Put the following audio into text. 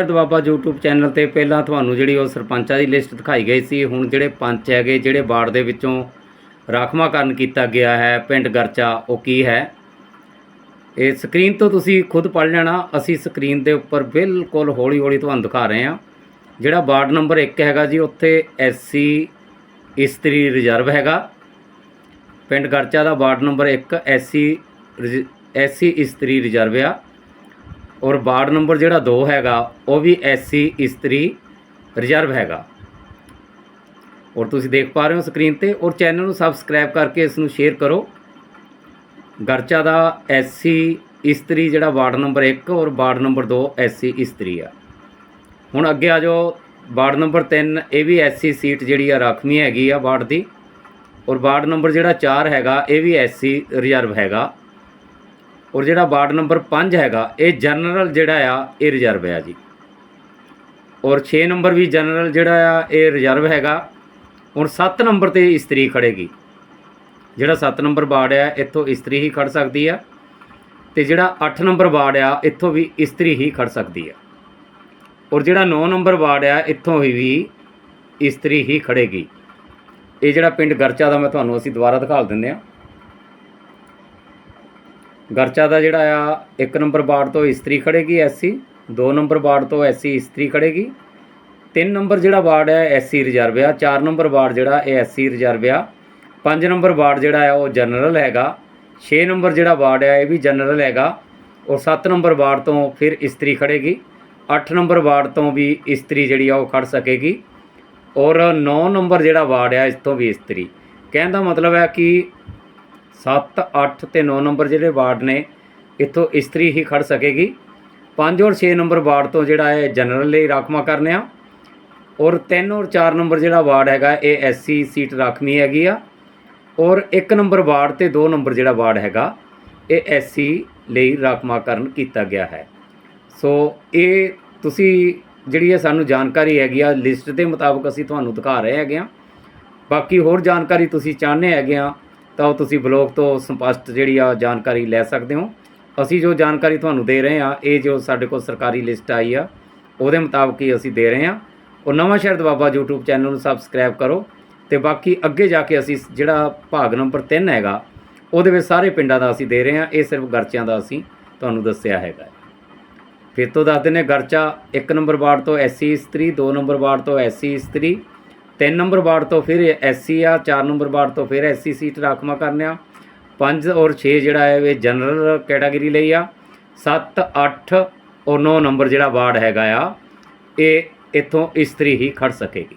Doaba YouTube channel ਤੇ ਪਹਿਲਾਂ ਤੁਹਾਨੂੰ ਜਿਹੜੀ ਉਹ ਸਰਪੰਚਾਂ ਦੀ ਲਿਸਟ ਦਿਖਾਈ ਗਈ ਸੀ। ਹੁਣ ਜਿਹੜੇ ਪੰਚ ਹੈਗੇ, ਜਿਹੜੇ ਵਾਰਡ ਦੇ ਵਿੱਚੋਂ ਰਾਖਵਾਂਕਰਨ ਕੀਤਾ ਗਿਆ ਹੈ, ਪਿੰਡ ਗਰਚਾ, ਉਹ ਕੀ ਹੈ? ਇਹ ਸਕਰੀਨ ਤੋਂ ਤੁਸੀਂ ਖੁਦ ਪੜ੍ਹ ਲੈਣਾ। ਅਸੀਂ ਸਕਰੀਨ ਦੇ ਉੱਪਰ ਬਿਲਕੁਲ ਹੌਲੀ ਹੌਲੀ ਤੁਹਾਨੂੰ ਦਿਖਾ ਰਹੇ ਹਾਂ। ਜਿਹੜਾ ਵਾਰਡ ਨੰਬਰ 1 ਹੈਗਾ ਜੀ, ਉੱਥੇ ਐਸਸੀ ਇਸਤਰੀ ਰਿਜ਼ਰਵ ਹੈਗਾ। ਪਿੰਡ ਗਰਚਾ ਦਾ ਵਾਰਡ ਨੰਬਰ 1 ਐਸਸੀ ਐਸਸੀ ਇਸਤਰੀ ਰਿਜ਼ਰਵ ਆ। ਔਰ ਵਾਰਡ ਨੰਬਰ ਜਿਹੜਾ 2 ਹੈਗਾ, ਉਹ ਵੀ ਐਸਸੀ ਇਸਤਰੀ ਰਿਜ਼ਰਵ ਹੈਗਾ। ਔਰ ਤੁਸੀਂ ਦੇਖ ਪਾ ਰਹੇ ਹੋ ਸਕਰੀਨ ਤੇ ਔਰ ਚੈਨਲ ਨੂੰ ਸਬਸਕ੍ਰਾਈਬ ਕਰਕੇ ਇਸ ਨੂੰ ਸ਼ੇਅਰ ਕਰੋ। ਗਰਚਾ ਦਾ ਐਸਸੀ ਇਸਤਰੀ ਜਿਹੜਾ ਵਾਰਡ ਨੰਬਰ 1 ਔਰ ਵਾਰਡ ਨੰਬਰ 2 ਐਸਸੀ ਇਸਤਰੀ ਆ। ਹੁਣ ਅੱਗੇ ਆ ਜਾਓ, ਵਾਰਡ ਨੰਬਰ 3 ਇਹ ਵੀ ਐਸਸੀ ਸੀਟ ਜਿਹੜੀ ਆ ਰਾਖਵੀਂ ਹੈਗੀ ਆ ਵਾਰਡ ਦੀ। ਔਰ ਵਾਰਡ ਨੰਬਰ ਜਿਹੜਾ 4 ਹੈਗਾ, ਇਹ ਵੀ ਐਸਸੀ ਰਿਜ਼ਰਵ ਹੈਗਾ। ਔਰ ਜਿਹੜਾ ਵਾਰਡ ਨੰਬਰ 5 ਹੈਗਾ, ਇਹ ਜਨਰਲ ਜਿਹੜਾ ਆ, ਇਹ ਰਿਜ਼ਰਵ ਆ ਜੀ। ਔਰ 6 ਨੰਬਰ ਵੀ ਜਨਰਲ ਜਿਹੜਾ ਆ, ਇਹ ਰਿਜ਼ਰਵ ਹੈਗਾ। ਹੁਣ 7 ਨੰਬਰ ਤੇ ਇਸਤਰੀ ਖੜੇਗੀ। ਜਿਹੜਾ 7 ਨੰਬਰ ਵਾਰਡ ਆ, ਇੱਥੋਂ ਇਸਤਰੀ ਹੀ ਖੜ ਸਕਦੀ ਆ। ਤੇ ਜਿਹੜਾ 8 ਨੰਬਰ ਵਾਰਡ ਆ, ਇੱਥੋਂ ਵੀ ਇਸਤਰੀ ਹੀ ਖੜ ਸਕਦੀ ਆ। ਔਰ ਜਿਹੜਾ 9 ਨੰਬਰ ਵਾਰਡ ਆ, ਇੱਥੋਂ ਹੀ ਵੀ ਇਸਤਰੀ ਹੀ ਖੜੇਗੀ। ਇਹ ਜਿਹੜਾ ਪਿੰਡ ਗਰਚਾ ਦਾ ਮੈਂ ਤੁਹਾਨੂੰ ਅਸੀਂ ਦੁਬਾਰਾ ਦਿਖਾ ਦਿੰਦੇ ਆ। ਗਰਚਾ ਦਾ ਜਿਹੜਾ ਆ 1 ਨੰਬਰ ਵਾਰਡ ਤੋਂ ਇਸਤਰੀ ਖੜੇਗੀ ਐਸਸੀ 2 ਨੰਬਰ ਵਾਰਡ ਤੋਂ ਐਸਸੀ ਇਸਤਰੀ ਖੜੇਗੀ 3 ਨੰਬਰ ਜਿਹੜਾ ਵਾਰਡ ਹੈ ਐਸਸੀ ਰਿਜ਼ਰਵ ਆ 4 ਨੰਬਰ ਵਾਰਡ ਜਿਹੜਾ ਇਹ ਐਸਸੀ ਰਿਜ਼ਰਵ ਆ 5 ਨੰਬਰ ਵਾਰਡ ਜਿਹੜਾ ਹੈ ਉਹ ਜਨਰਲ ਹੈਗਾ 6 ਨੰਬਰ ਜਿਹੜਾ ਵਾਰਡ ਹੈ ਇਹ ਵੀ ਜਨਰਲ ਹੈਗਾ, ਔਰ 7 ਨੰਬਰ ਵਾਰਡ ਤੋਂ ਫਿਰ ਇਸਤਰੀ ਖੜੇਗੀ 8 ਨੰਬਰ ਵਾਰਡ ਤੋਂ ਵੀ ਇਸਤਰੀ ਜਿਹੜੀ ਆ ਉਹ ਖੜ ਸਕੇਗੀ, ਔਰ 9 ਨੰਬਰ ਜਿਹੜਾ ਵਾਰਡ ਆ ਇਸ ਤੋਂ ਵੀ ਇਸਤਰੀ। ਕਹਿਣ ਦਾ ਮਤਲਬ ਹੈ ਕਿ 7 8 ਤੇ 9 ਨੰਬਰ ਜਿਹੜੇ ਵਾਰਡ ਨੇ, ਇੱਥੋਂ ਇਸਤਰੀ ਹੀ ਖੜ ਸਕੇਗੀ। 5 ਔਰ 6 ਨੰਬਰ ਵਾਰਡ ਤੋਂ ਜਿਹੜਾ ਹੈ, ਜਨਰਲ ਲਈ ਰਾਖਵਾਂ ਕਰਨੇ ਆ। ਔਰ 3 ਔਰ 4 ਨੰਬਰ ਜਿਹੜਾ ਵਾਰਡ ਹੈਗਾ, ਇਹ ਐਸਸੀ ਸੀਟ ਰਾਖਵੀਂ ਹੈਗੀ ਆ। ਔਰ 1 ਨੰਬਰ ਵਾਰਡ ਤੇ 2 ਨੰਬਰ ਜਿਹੜਾ ਵਾਰਡ ਹੈਗਾ, ਇਹ ਐਸਸੀ ਲਈ ਰਾਖਵਾਂਕਰਨ ਕੀਤਾ ਗਿਆ ਹੈ। ਸੋ ਇਹ ਤੁਸੀਂ ਜਿਹੜੀ ਹੈ ਸਾਨੂੰ ਜਾਣਕਾਰੀ ਹੈਗੀ ਆ, ਲਿਸਟ ਦੇ ਮੁਤਾਬਕ ਅਸੀਂ ਤੁਹਾਨੂੰ ਦਿਖਾ ਰਹੇ ਹੈਗੇ ਆ। ਬਾਕੀ ਹੋਰ ਜਾਣਕਾਰੀ ਤੁਸੀਂ ਚਾਹੁੰਦੇ ਹੈਗੇ ਆ ਤਾਂ ਉਹ ਤੁਸੀਂ ਬਲੌਗ ਤੋਂ ਸਪਸ਼ਟ ਜਿਹੜੀ ਆ ਜਾਣਕਾਰੀ ਲੈ ਸਕਦੇ ਹੋ। ਅਸੀਂ ਜੋ ਜਾਣਕਾਰੀ ਤੁਹਾਨੂੰ ਦੇ ਰਹੇ ਆ, ਇਹ ਜੋ ਸਾਡੇ ਕੋਲ ਸਰਕਾਰੀ ਲਿਸਟ ਆਈ ਆ, ਉਹਦੇ ਮੁਤਾਬਕ ਹੀ ਅਸੀਂ ਦੇ ਰਹੇ ਆ। ਉਹ ਨਵਾਂ ਸ਼ਹਿਰ ਦਵਾਬਾ YouTube ਚੈਨਲ ਨੂੰ ਸਬਸਕ੍ਰਾਈਬ ਕਰੋ ਤੇ ਬਾਕੀ ਅੱਗੇ ਜਾ ਕੇ ਅਸੀਂ ਜਿਹੜਾ ਭਾਗ ਨੰਬਰ 3 ਹੈਗਾ, ਉਹਦੇ ਵਿੱਚ ਸਾਰੇ ਪਿੰਡਾਂ ਦਾ ਅਸੀਂ ਦੇ ਰਹੇ ਹਾਂ ਇਹ ਸਿਰਫ ਗਰਚਿਆਂ ਦਾ ਅਸੀਂ ਤੁਹਾਨੂੰ ਦੱਸਿਆ ਹੈਗਾ। ਫਿਰ ਤੋਂ ਦੱਸ ਦਿੰਦੇ ਗਰਚਾ 1 ਨੰਬਰ ਵਾਰਡ ਤੋਂ ਐਸਸੀ ਇਸਤਰੀ 2 ਨੰਬਰ ਵਾਰਡ ਤੋਂ ਐਸਸੀ ਇਸਤਰੀ 3 ਨੰਬਰ ਵਾਰਡ ਤੋਂ ਫਿਰ ਐਸਸੀ ਆ 4 ਨੰਬਰ ਵਾਰਡ ਤੋਂ ਫਿਰ ਐਸਸੀ ਸੀਟ ਰਾਖਵਾਂ ਕਰਨੇ ਆ 5 ਔਰ 6 ਜਿਹੜਾ ਹੈ, ਇਹ ਜਨਰਲ ਕੈਟਾਗਰੀ ਲਈ ਆ। 7 8 ਔਰ 9 ਨੰਬਰ ਜਿਹੜਾ ਵਾਰਡ ਹੈਗਾ ਆ, ਇਹ ਇੱਥੋਂ ਇਸਤਰੀ ਹੀ ਖੜ ਸਕੇਗੀ।